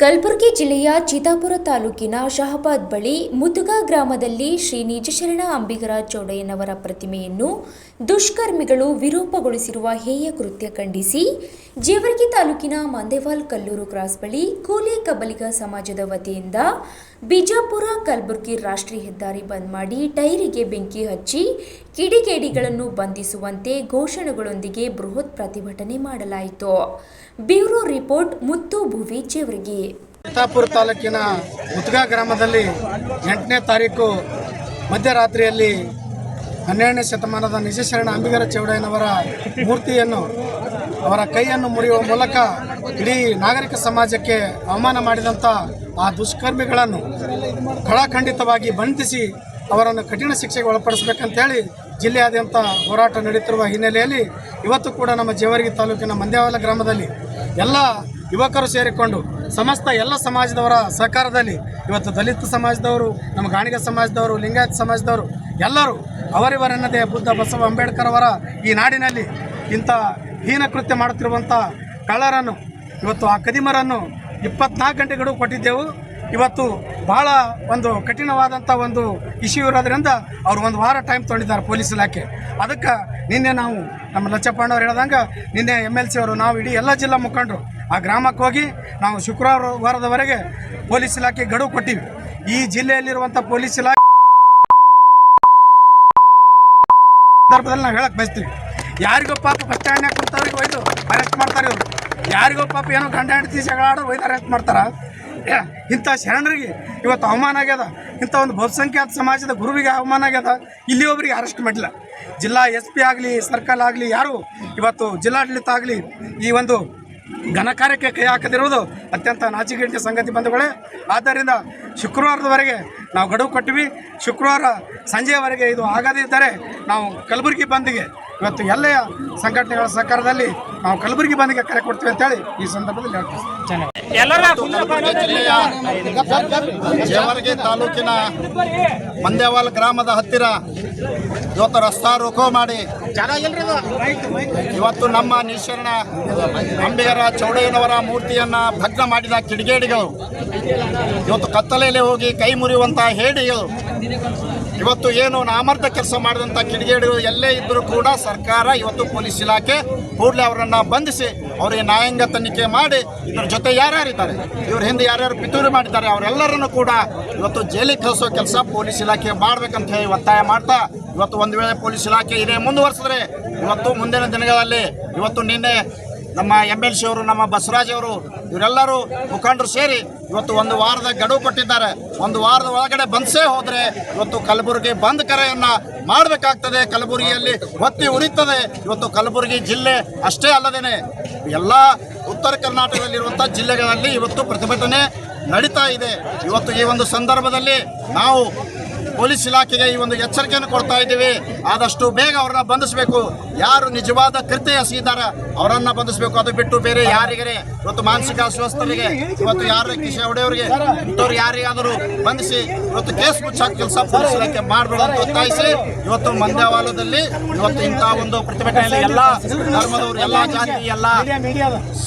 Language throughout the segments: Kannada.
ಕಲಬುರಗಿ ಜಿಲ್ಲೆಯ ಚಿತಾಪುರ ತಾಲೂಕಿನ ಶಹಬಾದ್ ಬಳಿ ಮುದುಗ ಗ್ರಾಮದಲ್ಲಿ ಶ್ರೀ ನಿಜಶರಣ ಅಂಬಿಗರ ಚೌಡಯ್ಯನವರ ಪ್ರತಿಮೆಯನ್ನು ದುಷ್ಕರ್ಮಿಗಳು ವಿರೂಪಗೊಳಿಸಿರುವ ಹೇಯ ಕೃತ್ಯ ಖಂಡಿಸಿ ಜೇವರ್ಗಿ ತಾಲೂಕಿನ ಮಂದೇವಾಲ್ ಕಲ್ಲೂರು ಕ್ರಾಸ್ ಬಳಿ ಕೂಲಿ ಕಬಲಿಗ ಸಮಾಜದ ವತಿಯಿಂದ ಬಿಜಾಪುರ ಕಲಬುರಗಿ ರಾಷ್ಟ್ರೀಯ ಹೆದ್ದಾರಿ ಬಂದ್ ಮಾಡಿ ಟೈರಿಗೆ ಬೆಂಕಿ ಹಚ್ಚಿ ಕಿಡಿಗೇಡಿಗಳನ್ನು ಬಂಧಿಸುವಂತೆ ಘೋಷಣೆಗಳೊಂದಿಗೆ ಬೃಹತ್ ಪ್ರತಿಭಟನೆ ಮಾಡಲಾಯಿತು. Bureau report Muttu Bhuvi Jevargi. Chittapur ತಾಲೂಕಿನ ಮುತ್ಗಾ ಗ್ರಾಮದಲ್ಲಿ ಎಂಟನೇ ತಾರೀಕು ಮಧ್ಯರಾತ್ರಿಯಲ್ಲಿ ಹನ್ನೆರಡನೇ ಶತಮಾನದ ನಿಜಶರಣ ಅಂಬಿಗರ ಚೌಡಯ್ಯನವರ ಮೂರ್ತಿಯನ್ನು ಅವರ ಕೈಯನ್ನು ಮುರಿಯುವ ಮೂಲಕ ಇಡೀ ನಾಗರಿಕ ಸಮಾಜಕ್ಕೆ ಅವಮಾನ ಮಾಡಿದಂಥ ಆ ದುಷ್ಕರ್ಮಿಗಳನ್ನು ಖಡಾಖಂಡಿತವಾಗಿ ಬಂಧಿಸಿ ಅವರನ್ನು ಕಠಿಣ ಶಿಕ್ಷೆಗೆ ಒಳಪಡಿಸಬೇಕಂತೇಳಿ ಜಿಲ್ಲೆಯಾದ್ಯಂತ ಹೋರಾಟ ನಡೆಯುತ್ತಿರುವ ಹಿನ್ನೆಲೆಯಲ್ಲಿ ಇವತ್ತು ಕೂಡ ನಮ್ಮ ಜೇವರ್ಗಿ ತಾಲೂಕಿನ ಮಂದ್ಯಾವಲ ಗ್ರಾಮದಲ್ಲಿ ಎಲ್ಲ ಯುವಕರು ಸೇರಿಕೊಂಡು ಸಮಸ್ತ ಎಲ್ಲ ಸಮಾಜದವರ ಸಹಕಾರದಲ್ಲಿ ಇವತ್ತು ದಲಿತ ಸಮಾಜದವರು, ನಮ್ಮ ಗಾಣಿಗ ಸಮಾಜದವರು, ಲಿಂಗಾಯತ ಸಮಾಜದವರು ಎಲ್ಲರೂ ಅವರಿವರೆನ್ನದೇ ಬುದ್ಧ ಬಸವ ಅಂಬೇಡ್ಕರ್ ಅವರ ಈ ನಾಡಿನಲ್ಲಿ ಇಂಥ ಹೀನ ಕೃತ್ಯ ಮಾಡುತ್ತಿರುವಂಥ ಕಳ್ಳರನ್ನು ಇವತ್ತು ಆ ಕದಿಮರನ್ನು ಇಪ್ಪತ್ನಾಲ್ಕು ಗಂಟೆಗಳು ಕೊಟ್ಟಿದ್ದೆವು. ಇವತ್ತು ಭಾಳ ಒಂದು ಕಠಿಣವಾದಂಥ ಒಂದು ಇಶ್ಯೂ ಇರೋದ್ರಿಂದ ಅವರು ಒಂದು ವಾರ ಟೈಮ್ ತೊಗೊಂಡಿದ್ದಾರೆ ಪೊಲೀಸ್ ಇಲಾಖೆ. ಅದಕ್ಕೆ ನಿನ್ನೆ ನಾವು ನಮ್ಮ ಲಚ್ಚಪ್ಪಣ್ಣವ್ರು ಹೇಳ್ದಂಗೆ ನಿನ್ನೆ ಎಂ ಎಲ್ ಸಿ ಅವರು, ನಾವು ಇಡೀ ಎಲ್ಲ ಜಿಲ್ಲಾ ಮುಖಂಡರು ಆ ಗ್ರಾಮಕ್ಕೆ ಹೋಗಿ ನಾವು ಶುಕ್ರವಾರ ವಾರದವರೆಗೆ ಪೊಲೀಸ್ ಇಲಾಖೆ ಗಡುವು ಕೊಟ್ಟಿವಿ. ಈ ಜಿಲ್ಲೆಯಲ್ಲಿರುವಂಥ ಪೊಲೀಸ್ ಇಲಾಖೆ ಸಂದರ್ಭದಲ್ಲಿ ನಾವು ಹೇಳಕ್ಕೆ ಬಯಸ್ತೀವಿ. ಯಾರಿಗೋ ಪಾಪ ಬಸ್ ಸ್ಟ್ಯಾಂಡ್ನಾಗ ಕುಂತವ್ರಿಗೆ ಒಯ್ದು ಅರೆಸ್ಟ್ ಮಾಡ್ತಾರೆ ಇವರು. ಯಾರಿಗೋ ಪಾಪ ಏನೋ ಗಂಡ ಹೆಂಡತಿ ಜಗಳ ಆಡೋ ಒಯ್ದು ಅರೆಸ್ಟ್ ಮಾಡ್ತಾರೆ? ಇಂಥ ಶರಣರಿಗೆ ಇವತ್ತು ಅವಮಾನ ಆಗ್ಯದ. ಇಂಥ ಒಂದು ಬಹುಸಂಖ್ಯಾತ ಸಮಾಜದ ಗುರುವಿಗೆ ಅವಮಾನ ಆಗ್ಯದ. ಇಲ್ಲಿಯೊಬ್ಬರಿಗೆ ಅರೆಸ್ಟ್ ಮಾಡಿಲ್ಲ. ಜಿಲ್ಲಾ ಎಸ್ ಪಿ ಆಗಲಿ, ಸರ್ಕಲ್ ಆಗಲಿ, ಯಾರು ಇವತ್ತು ಜಿಲ್ಲಾಡಳಿತ ಆಗಲಿ ಈ ಒಂದು ಘನ ಕಾರ್ಯಕ್ಕೆ ಕೈ ಹಾಕದಿರುವುದು ಅತ್ಯಂತ ನಾಚಿಕೆಂಟಿನ ಸಂಗತಿ ಬಂಧುಗಳೇ. ಆದ್ದರಿಂದ ಶುಕ್ರವಾರದವರೆಗೆ ನಾವು ಗಡುವು ಕೊಟ್ಟಿವಿ. ಶುಕ್ರವಾರ ಸಂಜೆಯವರೆಗೆ ಇದು ಆಗದಿದ್ದರೆ ನಾವು ಕಲಬುರಗಿ ಬಂದ್ಗೆ ಇವತ್ತು ಎಲ್ಲೆಯ ಸಂಘಟನೆಗಳ ಸಹಕಾರದಲ್ಲಿ ನಾವು ಕಲಬುರಗಿ ಬಂದ್ಗೆ ಕರೆ ಕೊಡ್ತೀವಿ ಅಂತೇಳಿ ಈ ಸಂದರ್ಭದಲ್ಲಿ ಹೇಳ್ತೀವಿ ಜಿಲ್ಲೆಯ ಜೇವರ್ಗಿ ತಾಲೂಕಿನ ಮಂದ್ಯವಾಲ್ ಗ್ರಾಮದ ಹತ್ತಿರ ಇವತ್ತು ರಸ್ತಾ ರೋಕೋ ಮಾಡಿ ಇವತ್ತು ನಮ್ಮ ನಿಶರಣ ಅಂಬಿಗರ ಚೌಡಯ್ಯನವರ ಮೂರ್ತಿಯನ್ನ ಭಗ್ನ ಮಾಡಿದ ಕಿಡಿಗೇಡಿಗಳು. ಇವತ್ತು ಕತ್ತಲೆಯಲ್ಲಿ ಹೋಗಿ ಕೈ ಮುರಿಯುವಂತಹ ಹೇಡಿಗಳು. ಇವತ್ತು ಏನು ನಾಮರ್ಥ ಕೆಲಸ ಮಾಡಿದಂಥ ಕಿಡಿಗೇಡಿಗಳು ಎಲ್ಲೇ ಇದ್ದರೂ ಕೂಡ ಸರ್ಕಾರ ಇವತ್ತು ಪೊಲೀಸ್ ಇಲಾಖೆ ಕೂಡಲೇ ಅವರನ್ನು ಬಂಧಿಸಿ ಅವರಿಗೆ ನ್ಯಾಯಾಂಗ ತನಿಖೆ ಮಾಡಿ ಇದ್ರ ಜೊತೆ ಯಾರ್ಯಾರಿದ್ದಾರೆ? ಇವ್ರ ಹಿಂದೆ ಯಾರ್ಯಾರು ಪಿತೂರಿ ಮಾಡಿದ್ದಾರೆ? ಅವರೆಲ್ಲರನ್ನು ಕೂಡ ಇವತ್ತು ಜೈಲಿಗೆ ಕಳಿಸೋ ಕೆಲಸ ಪೊಲೀಸ್ ಇಲಾಖೆ ಮಾಡಬೇಕಂತ ಹೇಳಿ ಒತ್ತಾಯ ಮಾಡ್ತಾ ಇವತ್ತು ಒಂದು ವೇಳೆ ಪೊಲೀಸ್ ಇಲಾಖೆ ಇದೇ ಮುಂದುವರೆಸಿದ್ರೆ ಇವತ್ತು ಮುಂದಿನ ದಿನಗಳಲ್ಲಿ ಇವತ್ತು ನಿನ್ನೆ ನಮ್ಮ ಎಂ ಎಲ್ ಸಿ ಅವರು, ನಮ್ಮ ಬಸವರಾಜ್ ಅವರು, ಇವರೆಲ್ಲರೂ ಮುಖಂಡರು ಸೇರಿ ಇವತ್ತು ಒಂದು ವಾರದ ಗಡುವು ಕೊಟ್ಟಿದ್ದಾರೆ. ಒಂದು ವಾರದ ಒಳಗಡೆ ಬಂದ್ಸೇ ಹೋದರೆ ಇವತ್ತು ಕಲಬುರಗಿ ಬಂದ್ ಕರೆಯನ್ನು ಮಾಡಬೇಕಾಗ್ತದೆ. ಕಲಬುರಗಿಯಲ್ಲಿ ಒತ್ತಿ ಉರಿತದೆ. ಇವತ್ತು ಕಲಬುರಗಿ ಜಿಲ್ಲೆ ಅಷ್ಟೇ ಅಲ್ಲದೇನೆ ಎಲ್ಲ ಉತ್ತರ ಕರ್ನಾಟಕದಲ್ಲಿರುವಂಥ ಜಿಲ್ಲೆಗಳಲ್ಲಿ ಇವತ್ತು ಪ್ರತಿಭಟನೆ ನಡೀತಾ ಇದೆ. ಇವತ್ತು ಈ ಒಂದು ಸಂದರ್ಭದಲ್ಲಿ ನಾವು ಪೊಲೀಸ್ ಇಲಾಖೆಗೆ ಈ ಒಂದು ಎಚ್ಚರಿಕೆಯನ್ನು ಕೊಡ್ತಾ ಇದ್ದೀವಿ. ಆದಷ್ಟು ಬೇಗ ಅವರನ್ನ ಬಂಧಿಸಬೇಕು. ಯಾರು ನಿಜವಾದ ಕೃತ್ಯ ಎಸಗಿದ್ದಾರೆ, ಅವರನ್ನ ಬಂಧಿಸಬೇಕು. ಅದು ಬಿಟ್ಟು ಬೇರೆ ಯಾರಿಗರೆ, ಇವತ್ತು ಮಾನಸಿಕ ಅಸ್ವಸ್ಥರಿಗೆ, ಇವತ್ತು ಯಾರು ಕಿಶೆ ಹೊಡೆಯವರಿಗೆ ಇಂಥವ್ರು ಯಾರಿಗಾದರೂ ಬಂಧಿಸಿ, ಇವತ್ತು ಕೇಸ್ ಮುಚ್ಚಾಕ ಕೆಲಸ ಪೊಲೀಸ್ ಇಲಾಖೆ ಮಾಡಬೇಡ ಅಂತ ಒತ್ತಾಯಿಸಿ, ಇವತ್ತು ಮಂದ್ಯವಾಲದಲ್ಲಿ ಇವತ್ತು ಇಂತಹ ಒಂದು ಪ್ರತಿಭಟನೆಯಲ್ಲಿ ಎಲ್ಲ ಧರ್ಮದವರು, ಎಲ್ಲ ಜಾತಿ, ಎಲ್ಲ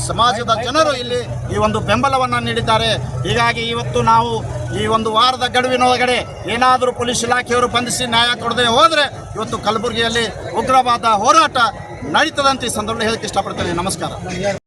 ಸಮಾಜದ ಜನರು ಇಲ್ಲಿ ಈ ಒಂದು ಬೆಂಬಲವನ್ನ ನೀಡಿದ್ದಾರೆ. ಹೀಗಾಗಿ ಇವತ್ತು ನಾವು ಈ ಒಂದು ವಾರದ ಗಡುವಿನೊಳಗಡೆ ಏನಾದರೂ ಪೊಲೀಸ್ ಇಲಾಖೆಯವರು ಬಂಧಿಸಿ ನ್ಯಾಯ ಕೊಡದೆ ಹೋದರೆ ಇವತ್ತು ಕಲಬುರಗಿಯಲ್ಲಿ ಉಗ್ರವಾದ ಹೋರಾಟ ನಡೀತದಂತ ಈ ಸಂದರ್ಭದಲ್ಲಿ ಹೇಳಕ್ಕೆ ಇಷ್ಟಪಡ್ತೇನೆ. ನಮಸ್ಕಾರ.